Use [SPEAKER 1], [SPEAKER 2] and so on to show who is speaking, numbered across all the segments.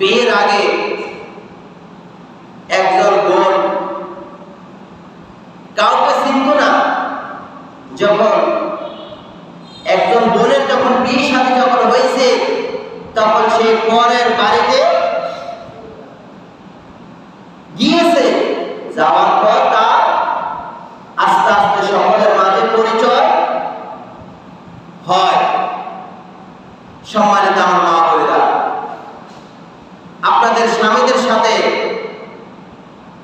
[SPEAKER 1] বিয়ের আগে একজন বোন কাউকে চিনত না, যখন একজন বোনের যখন বিয়ে সাথে যখন হয়েছে, তখন সে পরের বাড়িতে গিয়েছে, যাওয়ার পর তার আস্তে আস্তে সকলের মাঝে পরিচয় হয় সম্মানিত আমার মা বোনেরা আপনাদের স্বামীদের সাথে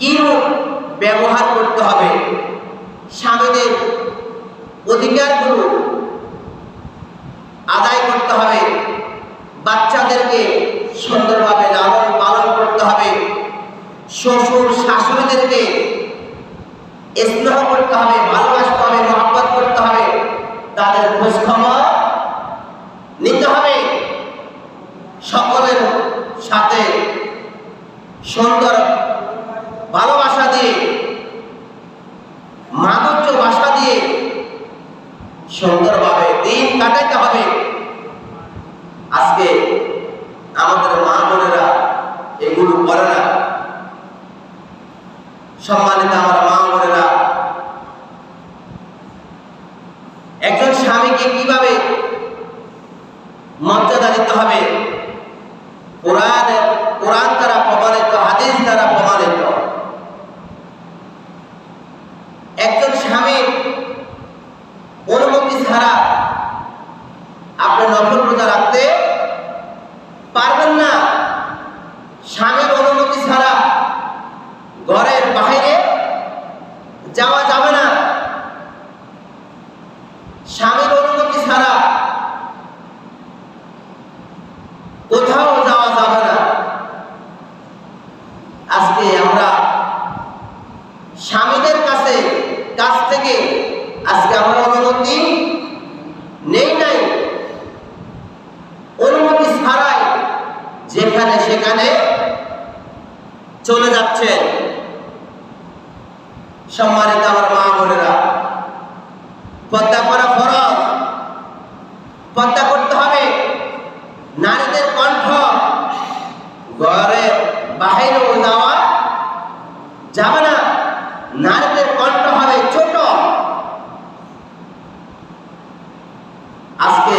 [SPEAKER 1] কিরূপ ব্যবহার করতে হবে স্বামীদের অধিকারগুলো আদায় করতে হবে। বাচ্চাদেরকে সুন্দরভাবে লালন পালন করতে হবে। শ্বশুর শাশুড়িদেরকে স্নেহ করতে হবে, ভালোবাসতে হবে, মহব্বত করতে হবে। তাদের খোঁজ খবর নিতে হবে। সকলের সাথে সুন্দর ভালোবাসা দিয়ে, মাধুর্য ভাষা দিয়ে সুন্দরভাবে দিন কাটাইতে হবে আজকে আমাদের মা বোনেরা এগুলো করে না। সম্মানিত আমার মা বোনেরা, একজন স্বামীকে কীভাবে মর্যাদা দিতে হবে? কোরআন কোরআন দ্বারা প্রমাণিত হাদিস দ্বারা প্রমাণিত একজন স্বামী অনুমতি ছাড়া আপনি নফল রোজা রাখতে পারবেন না স্বামীর অনুমতি ছাড়া ঘরের বাইরে যাওয়া যাবে না স্বামীর অনুমতি ছাড়া কোথাও যাওয়া যাবে না আজকে আমরা স্বামীদের কাছে, কাছ থেকে আজকে আমরা অনুমতি নেই নাই। অনুমতি ছাড়াই যেখানে সেখানে চলে যাচ্ছেন সম্মানিত আমার মা বোনেরা করা ফরজ পদ্মা করতে হবে নারীদের কণ্ঠ ঘরে বাহিরেও যাওয়া যাবে না নারীদের কণ্ঠ হবে ছোট আজকে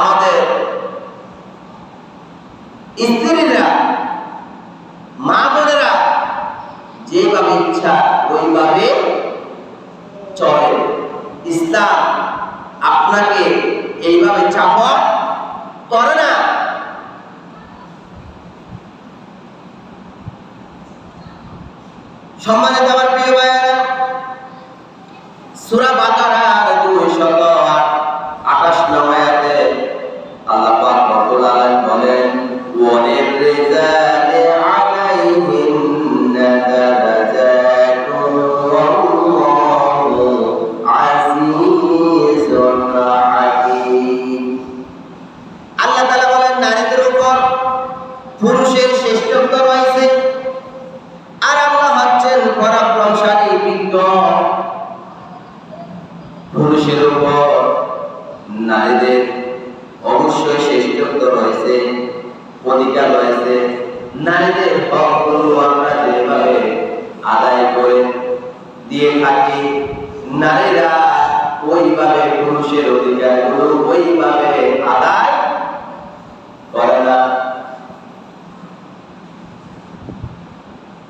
[SPEAKER 1] আমাদের স্ত্রীরা, মা বোনেরা যেভাবে ইচ্ছা ওইভাবে চলে ইসলাম আপনাকে এইভাবে চাপ করে না। সম্মানিত আমার প্রিয় ভাইয়েরা, সূরা বাকারার অধিকার রয়েছে। নারীদের হকগুলো আমরা যেভাবে আদায় করে দিয়ে থাকি, নারীরা ওইভাবে পুরুষের অধিকারগুলো ওইভাবে আদায় করে না।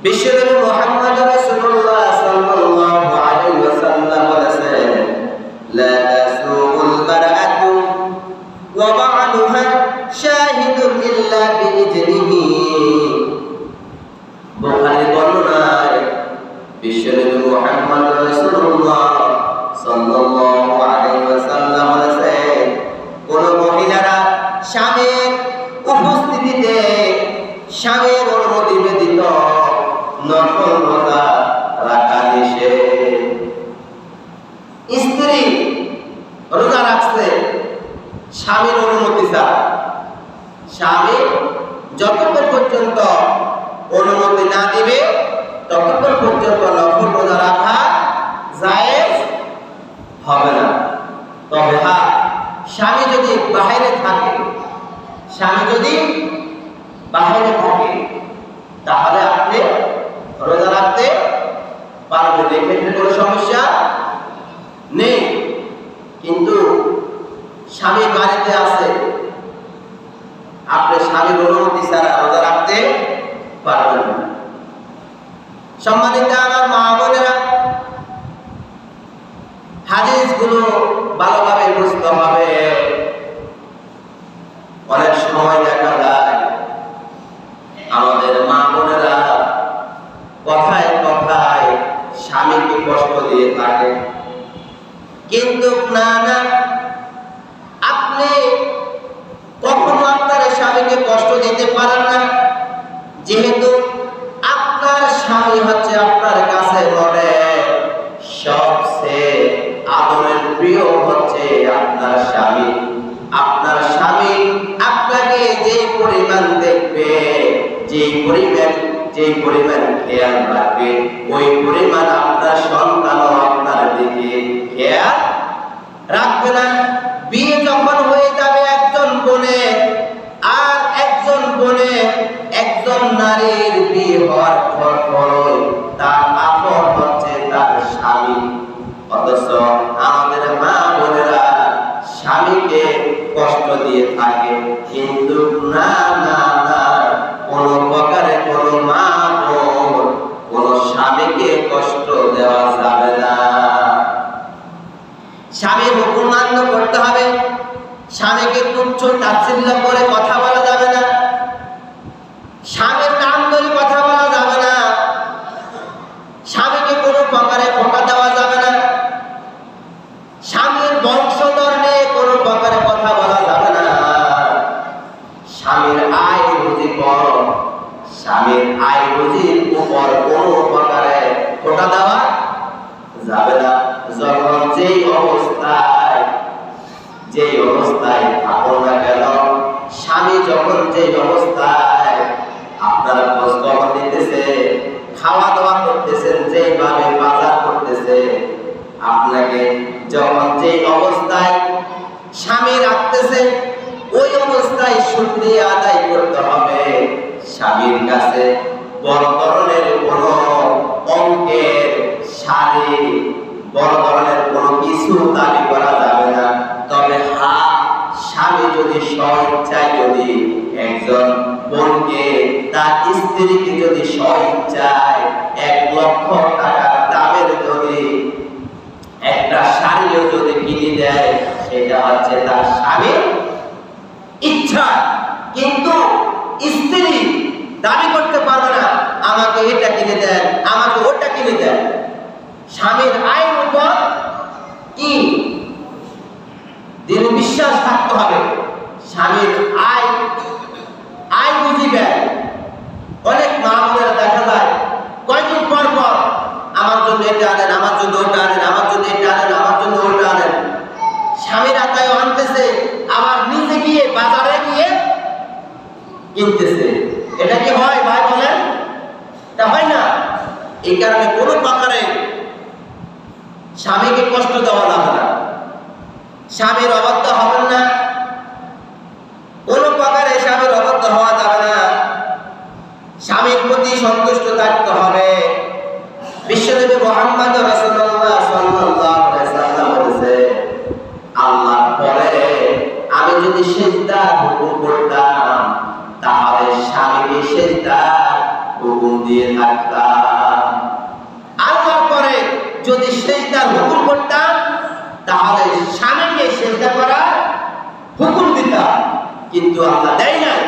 [SPEAKER 1] বিশ্বদেবী স্বামী যতক্ষণ পর্যন্ত অনুমতি না দিবে, ততক্ষণ পর্যন্ত নফল রোজা রাখা জায়েজ হবে না। তবে হ্যাঁ স্বামী যদি বাইরে থাকে, স্বামী যদি বাহিরে থাকে, তাহলে আপনি রোজা রাখতে পারবেন। এক্ষেত্রে কোনো সমস্যা নেই। কিন্তু স্বামী বাড়িতে আছে আপনি স্বামীর অনুমতি ছাড়া রোজা রাখতে পারবেন না। সম্মানিত আমার মা বোনেরা হাদিসগুলো ভালোভাবে বুঝতে হবে অনেক সময় দেখা যায় আমাদের মা বোনেরা কথায় কথায় স্বামীকে কষ্ট দিয়ে থাকে কিন্তু না না আপনি কখনো আপনার স্বামীকে কষ্ট দিতে পারেন না যেহেতু আপনার স্বামী হচ্ছে আপনার কাছে মডেল সবচেয়ে আদরের প্রিয় হচ্ছে আপনার স্বামী। আপনার স্বামী আপনাকে যে পরিমাণ দেখবে যে পরিমাণ যে পরিমাণ খেয়াল রাখবে, ওই পরিমাণ আপনার কষ্ট দিয়ে থাকে। কিন্তু না না না কোন প্রকারে কোন মা কোন স্বামীকে কষ্ট দেওয়া যাবে না স্বামীর হুকুম মান্য করতে হবে স্বামীকে তুচ্ছ তাচ্ছিল্য করে কথা বলা যাবে না স্বামীর নাম ধরে কথা বলা যাবে না স্বামীকে কোনো প্রকারে খোকা দেওয়া যাবে না স্বামীর বংশধর নিয়ে কোনো প্রকারে কথা বলা যাবে না স্বামীর আয় রুজি পর স্বামীর আয় রুজির উপর কোনো প্রকারে খোটা দেওয়া যাবে না যখন যেই অবস্থায় যেই অবস্থায় না কেন, স্বামী যখন যেই অবস্থায় আপনারা খোঁজ খবর নিতেছে খাওয়া দাওয়া করতেছেন, যেইভাবে বাজার করতেছে, আপনাকে যখন যেই অবস্থায় স্বামী রাখতেছে, ওই অবস্থায় শুক্রিয়া আদায় করতে হবে। স্বামীর কাছে বড় ধরনের কোনো অঙ্কের শাড়ি বড় ধরনের কোনো কিছু দাবি করা যাবে না। তবে হা, স্বামী যদি স্বইচ্ছায় যদি একজন বোনকে, তার স্ত্রীকে যদি স্বইচ্ছায় এক লক্ষ দামের যদি একটা শাড়িও যদি কিনে দেয়, সেটা হচ্ছে তার স্বামীর ইচ্ছা। কিন্তু স্ত্রী দাবি করতে পারবে না, আমাকে এটা কিনে দেন, আমাকে ওটা কিনে দেন। স্বামীর আয়ের উপর কি? দৃঢ় বিশ্বাস থাকতে হবে। স্বামীর আয় আয় বুঝিবেন অনেক মা বোনেরা দেখা যায় কয়েকদিন পর পর আমার জন্য এটা আনেন, আমার জন্য ওটা আনেন, আমার জন্য এটা আনেন, আমার জন্য ওটা আনেন। স্বামীর আতায় আনতেছে, আবার নিজে গিয়ে বাজারে গিয়ে কিনতেছে। এটা কি হয় ভাই বলেন? এটা হয় না। এই কারণে কোনো প্রকারে স্বামীকে কষ্ট দেওয়া যাবে না। স্বামীর অবাধ্য হবেন না। কোনো প্রকারে স্বামীর অবাধ্য হওয়া যাবে না। স্বামীর প্রতি সন্তুষ্ট থাকতে হবে। বিশ্বদেবী মোহাম্মদ আল্লাহর পরে আমি যদি সেজদার হুকুম করতাম, তাহলে স্বামীকে হুকুম দিয়ে থাকতাম। যদি সেজদার হুকুম করতাম, তাহলে স্বামীকে সেজদা করার হুকুম দিতাম। কিন্তু আল্লাহ দেয় নাই।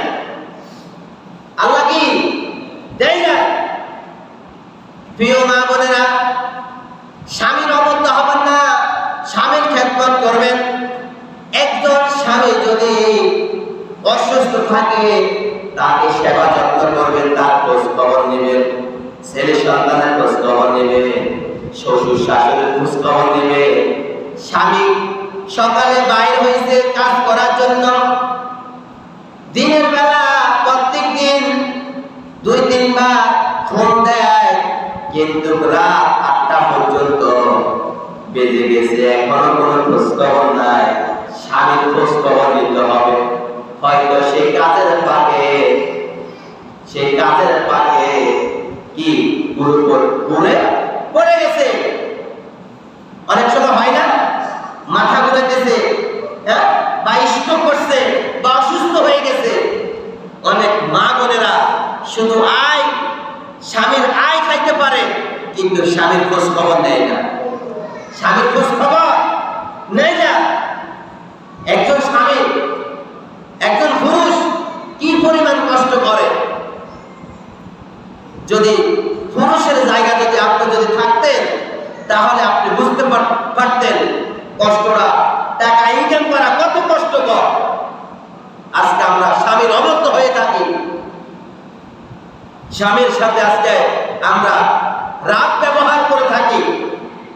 [SPEAKER 1] আল্লাহ কি দেয় নাই? প্রিয় মা বোনেরা, স্বামীর অবদ্ধ হবেন না, স্বামীর খেদমত করবেন। একজন স্বামী যদি অসুস্থ থাকে, তাকে সেবা যত্ন করবেন, তার খোঁজ খবর নেবেন। ছেলে সন্তানের খোঁজ খবর নেবে শ্বশুর শাশুড়ির খোঁজ খবর নেবে স্বামী সকালে বাইর হয়েছে কাজ করার জন্য। দিনের বেলা প্রত্যেক দিন দুই, তিনবার ফোন দেয়, কিন্তু রাত আটটা পর্যন্ত বেজে গেছে। এখনও কোনো খোঁজ খবর নাই। স্বামীর খোঁজ খবর নিতে হবে। হয়তো সেই কাজের পাকে সেই কাজের পাকে কি পুরো পুরে পড়ে গেছে। অনেক সময় হয় না? মাথা ঘুরাইতেছে হ্যাঁ? বা স্ট্রোক করছে, বা অসুস্থ হয়ে গেছে। অনেক মা বোনেরা শুধু আয়, স্বামীর আয় খাইতে পারে, কিন্তু স্বামীর খোঁজ খবর নেয় না। স্বামীর খোঁজ খবর নেয় না। একজন স্বামী, একজন পুরুষ কি পরিমাণ কষ্ট করে? যদি পুরুষের জায়গা যদি আপনি যদি থাকতেন তাহলে আপনি বুঝতে পার- পারতেন কষ্টটা। টাকা ইনকাম করা কত কষ্টকর। আজকে আমরা স্বামীর অবদ্ধ হয়ে থাকি। স্বামীর সাথে আজকে আমরা রাত ব্যবহার করে থাকি।